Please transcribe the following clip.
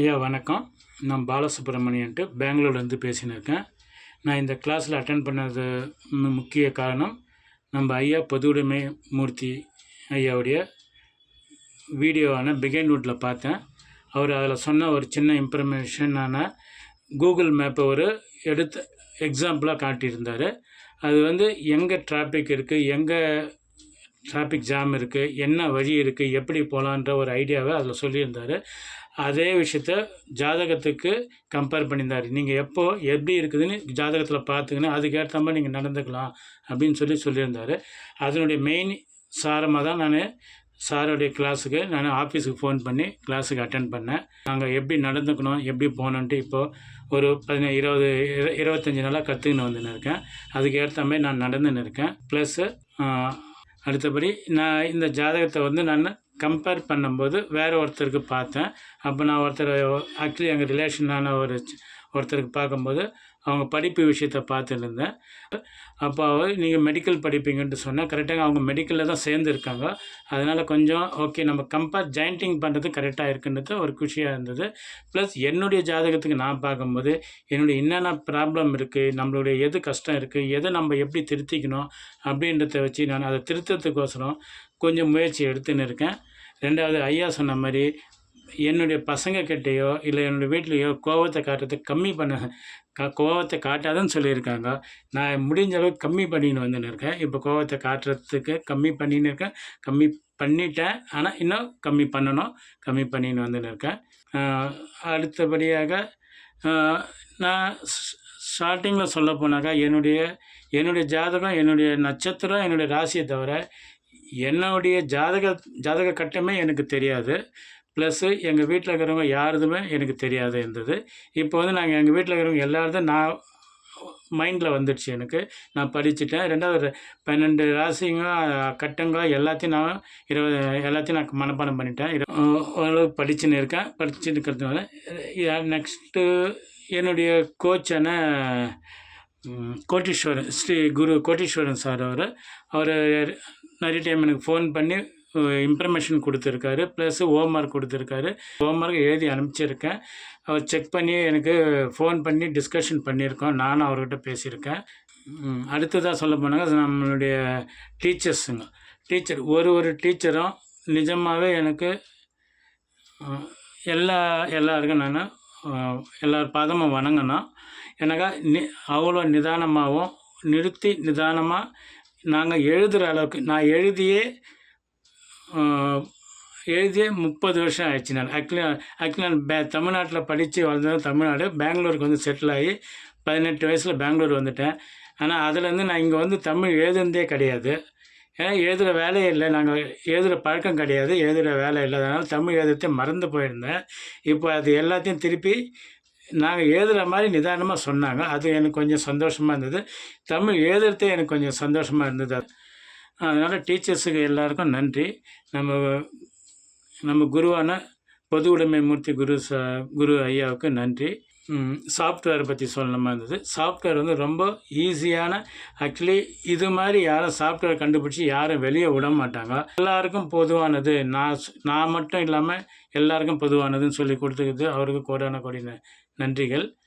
ஐயா வணக்கம். நான் பாலசுப்ரமணியன்ட்டு பெங்களூர்லேருந்து பேசினிருக்கேன். நான் இந்த கிளாஸில் அட்டன் பண்ணது முக்கிய காரணம் நம்ம ஐயா பொதுவுடைமை மூர்த்தி ஐயாவுடைய வீடியோவான பிகைன்வுட்டில் பார்த்தேன். அவர் அதில் சொன்ன ஒரு சின்ன இன்ஃபர்மேஷன் கூகுள் மேப்பை ஒரு எடுத்து எக்ஸாம்பிளாக காட்டியிருந்தார். அது வந்து எங்கே டிராஃபிக் இருக்குது எங்கே டிராஃபிக் ஜாம் இருக்குது என்ன வழி இருக்குது எப்படி போகலான்ற ஒரு ஐடியாவை அதில் சொல்லியிருந்தார். அதே விஷயத்த ஜாதகத்துக்கு கம்பேர் பண்ணியிருந்தார். நீங்கள் எப்போ எப்படி இருக்குதுன்னு ஜாதகத்தில் பார்த்துக்கின்னு அதுக்கேற்ற மாதிரி நீங்கள் நடந்துக்கலாம் அப்படின்னு சொல்லி சொல்லியிருந்தார். அதனுடைய மெயின் சாரமாக தான் நான் சாருடைய கிளாஸுக்கு நான் ஆஃபீஸுக்கு ஃபோன் பண்ணி கிளாஸுக்கு அட்டன் பண்ணேன். நாங்கள் எப்படி நடந்துக்கணும் எப்படி போகணுன்ட்டு இப்போது ஒரு பதினேழு இருபது இரு- இருபத்தஞ்சி நாளாக கற்றுக்கின்னு வந்துன்னு இருக்கேன். அதுக்கு ஏற்ற மாதிரி நான் நடந்துன்னு இருக்கேன். ப்ளஸ்ஸு அடுத்தபடி நான் இந்த ஜாதகத்தை வந்து நான் கம்பேர் பண்ணும்போது வேறு ஒருத்தருக்கு பார்த்தேன். அப்போ நான் ஒருத்தர் ஆக்சுவலி எங்கள் ரிலேஷனான ஒரு ஒருத்தருக்கு பார்க்கும்போது அவங்க படிப்பு விஷயத்த பார்த்துருந்தேன். அப்போ நீங்கள் மெடிக்கல் படிப்பீங்கன்ட்டு சொன்னால் கரெக்டாக அவங்க மெடிக்கலில் தான் சேர்ந்துருக்காங்க. அதனால் கொஞ்சம் ஓகே நம்ம கம்பேர் ஜாயிண்டிங் பண்ணுறது கரெக்டாக இருக்குன்றது ஒரு குஷியாக இருந்தது. ப்ளஸ் என்னுடைய ஜாதகத்துக்கு நான் பார்க்கும்போது என்னுடைய என்னென்ன ப்ராப்ளம் இருக்குது நம்மளுடைய எது கஷ்டம் இருக்குது எதை நம்ம எப்படி திருத்திக்கணும் அப்படின்றத வச்சு நான் அதை திருத்தத்துக்கோசரம் கொஞ்சம் முயற்சி எடுத்துன்னு இருக்கேன். ரெண்டாவது ஐயா சொன்ன மாதிரி என்னுடைய பசங்கக்கிட்டேயோ இல்லை என்னுடைய வீட்லேயோ கோவத்தை காட்டுறதுக்கு கம்மி பண்ண க கோவத்தை காட்டாதன்னு சொல்லியிருக்காங்க. நான் முடிஞ்ச அளவுக்கு கம்மி பண்ணின்னு வந்துன்னு இருக்கேன். இப்போ கோவத்தை காட்டுறதுக்கு கம்மி பண்ணின்னு இருக்கேன். கம்மி பண்ணிட்டேன். ஆனால் இன்னும் கம்மி பண்ணணும். கம்மி பண்ணின்னு வந்துன்னு இருக்கேன். அடுத்தபடியாக நான் ஸ்டார்டிங்கில் சொல்ல போனாக்கா என்னுடைய என்னுடைய ஜாதகம் என்னுடைய நட்சத்திரம் என்னுடைய ராசியை தவிர என்னுடைய ஜாதக ஜாதக கட்டமே எனக்கு தெரியாது. ப்ளஸ்ஸு எங்கள் வீட்டில் இருக்கிறவங்க யாருதுமே எனக்கு தெரியாது இருந்தது இப்போ வந்து நாங்கள் எங்கள் வீட்டில் இருக்கிறவங்க எல்லாருதும் நான் மைண்டில் வந்துடுச்சு எனக்கு. நான் படிச்சுட்டேன். ரெண்டாவது பன்னெண்டு ராசிங்க கட்டங்க எல்லாத்தையும் நான் இருபது எல்லாத்தையும் நான் மனப்பாடம் பண்ணிட்டேன். ஓரளவு படிச்சுன்னு இருக்கேன். படிச்சுட்டு இருக்கிறதுனால நெக்ஸ்ட்டு என்னுடைய கோச்சான கோட்டீஸ்வரன் ஸ்ரீ குரு கோட்டீஸ்வரன் சார் அவர் அவர் நிறைய டைம் எனக்கு ஃபோன் பண்ணி இன்ஃபர்மேஷன் கொடுத்துருக்காரு ப்ளஸ் ஹோம்ஒர்க் கொடுத்துருக்காரு. ஹோம்ஒர்க் எழுதி அனுப்பிச்சிருக்கேன். அவர் செக் பண்ணி எனக்கு ஃபோன் பண்ணி டிஸ்கஷன் பண்ணியிருக்கோம். நானும் அவர்கிட்ட பேசியிருக்கேன். அடுத்ததாக சொல்ல போனாங்க நம்மளுடைய டீச்சர்ஸுங்க டீச்சர் ஒரு ஒரு டீச்சரும் நிஜமாகவே எனக்கு எல்லா எல்லாருக்கும் நான் எல்லார் பாதமும் வணங்கணும் எனக்கு நி அவ்வளோ நிதானமாகவும் நிறுத்தி நிதானமாக நாங்கள் எழுதுகிற அளவுக்கு நான் எழுதியே எழுதியே முப்பது வருஷம் ஆயிடுச்சு நான். ஆக்சுவலி ஆக்சுவலி நான் பே தமிழ்நாட்டில் படித்து வளர்ந்தது தமிழ்நாடு. பெங்களூருக்கு வந்து செட்டில் ஆகி பதினெட்டு வயசில் பெங்களூர் வந்துட்டேன். ஆனால் அதுலேருந்து நான் இங்கே வந்து தமிழ் எழுதுனதே கிடையாது. ஏன்னா எழுதுகிற வேலையே இல்லை. நாங்கள் எழுதுகிற பழக்கம் கிடையாது. எழுதுகிற வேலை இல்லை அதனால் தமிழ் எழுதத்தை மறந்து போயிருந்தேன். இப்போ அது எல்லாத்தையும் திருப்பி நாங்கள் எழுதுகிற மாதிரி நிதானமாக சொன்னாங்க. அது எனக்கு கொஞ்சம் சந்தோஷமாக இருந்தது. தமிழ் எழுதுறதே எனக்கு கொஞ்சம் சந்தோஷமாக இருந்தது. அதனால் டீச்சர்ஸுக்கு எல்லாருக்கும் நன்றி. நம்ம நம்ம குருவான பொது உடைமை மூர்த்தி குரு ச குரு ஐயாவுக்கு நன்றி. சாஃப்ட்வேர் பற்றி சொல்லணுமா இருந்தது. சாஃப்ட்வேர் வந்து ரொம்ப ஈஸியான ஆக்சுவலி இது மாதிரி யாரும் சாஃப்ட்வேர் கண்டுபிடிச்சி யாரும் வெளியே விட மாட்டாங்க. எல்லாருக்கும் பொதுவானது. நான் நான் மட்டும் இல்லாமல் எல்லாருக்கும் பொதுவானதுன்னு சொல்லி கொடுத்துருக்குது அவருக்கு கோடான கோடி ந- நன்றிகள்.